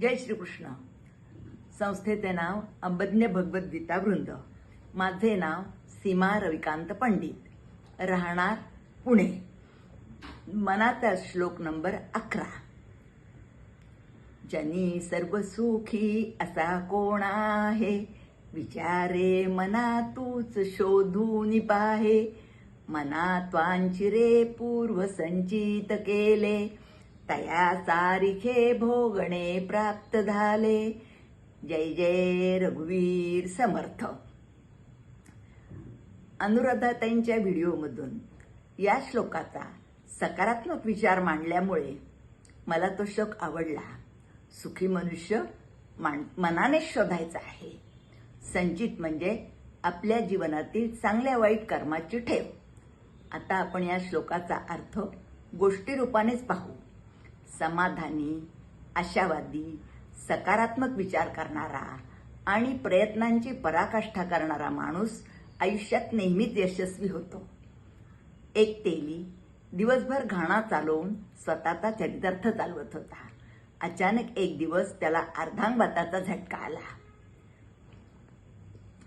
जय श्रीकृष्ण. संस्थेचे नाव अंबज्ञ भगवत गीता वृंद. माझे नाव सीमा रविकांत पंडित. राहणार पुणे. मनाचा श्लोक नंबर अकरा. जनी सर्व सुखी असा कोण आहे? विचारे मना तूच शोधून पाहे. मना त्वांचिरे पूर्व संचित केले. तया सारिखे भोगणे प्राप्त झाले. जय जय रघुवीर समर्थ. अनुराधाताईंच्या व्हिडिओमधून या श्लोकाचा सकारात्मक विचार मांडल्यामुळे मला तो श्लोक आवडला. सुखी मनुष्य मान मनाने शोधायचा आहे. संचित म्हणजे आपल्या जीवनातील चांगल्या वाईट कर्माची ठेव. आता आपण या श्लोकाचा अर्थ गोष्टी रूपानेच पाहू. समाधानी आशावादी सकारात्मक विचार करणारा आणि प्रयत्नांची पराकाष्ठा करणारा माणूस आयुष्यात नेहमीच यशस्वी होतो. एक तेली दिवसभर घाणा चालवून स्वतःचा चरितार्थ चालवत होता. अचानक एक दिवस त्याला अर्धांगबाताचा झटका आला.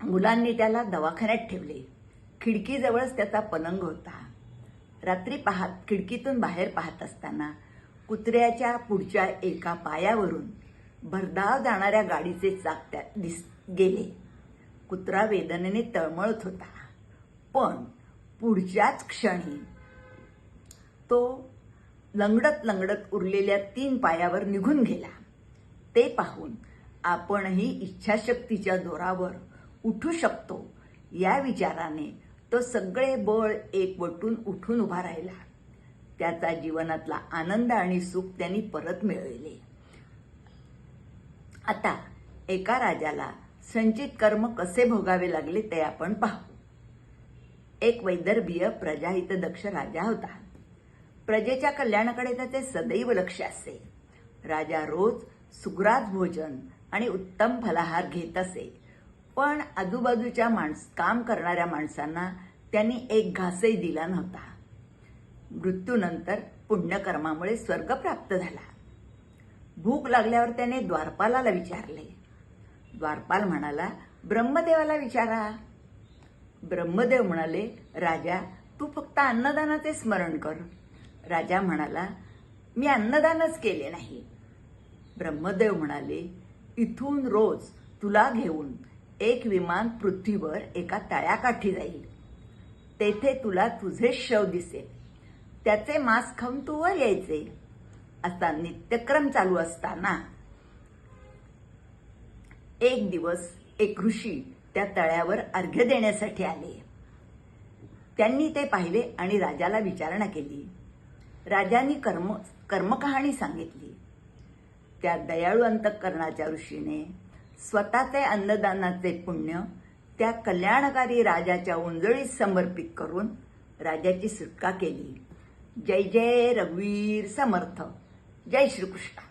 मुलांनी त्याला दवाखान्यात ठेवले. खिडकीजवळच त्याचा पलंग होता. रात्री पाहत खिडकीतून बाहेर पाहत असताना कुत्र्याच्या पुढच्या एका पायावरून भरधाव जाणाऱ्या गाडीचे चाक त्या दिस गेले. कुत्रा वेदनेने तळमळत होता. पण पुढच्याच क्षणी तो लंगडत लंगडत उरलेल्या तीन पायावर निघून गेला. ते पाहून आपणही इच्छाशक्तीच्या जोरावर उठू शकतो या विचाराने तो सगळे बळ एकवटून उठून उभा राहिला. त्याचा जीवनातला आनंद आणि सुख त्यांनी परत मिळवले. आता एका राजाला संचित कर्म कसे भोगावे लागले ते आपण पाहू. एक वैदर्भीय प्रजाहित दक्ष राजा होता. प्रजेच्या कल्याणाकडे त्याचे सदैव लक्ष असे. राजा रोज सुग्रास भोजन आणि उत्तम फलाहार घेत असे. पण आजूबाजूच्या माणस काम करणाऱ्या माणसांना त्यांनी एक घासही दिला नव्हता. मृत्यूनंतर पुण्यकर्मामुळे स्वर्ग प्राप्त झाला. भूक लागल्यावर त्याने द्वारपालाला विचारले. द्वारपाल म्हणाला ब्रह्मदेवाला विचारा. ब्रह्मदेव म्हणाले राजा तू फक्त अन्नदानाचे स्मरण कर. राजा म्हणाला मी अन्नदानच केले नाही. ब्रह्मदेव म्हणाले इथून रोज तुला घेऊन एक विमान पृथ्वीवर एका तळ्याकाठी जाईल. तेथे तुला तुझे शव दिसेल. त्याचे मांस खाऊन तू वर यायचे. असा नित्यक्रम चालू असताना एक दिवस एक ऋषी त्या तळ्यावर अर्घ्य देण्यासाठी आले. त्यांनी ते पाहिले आणि राजाला विचारणा केली. राजांनी कर्म कर्मकहाणी सांगितली. त्या दयाळू अंतकरणाच्या ऋषीने स्वतःचे अन्नदानाचे पुण्य त्या कल्याणकारी राजाच्या उंजळीत समर्पित करून राजाची सुटका केली. जय जय रघुवीर समर्थ. जय श्रीकृष्ण.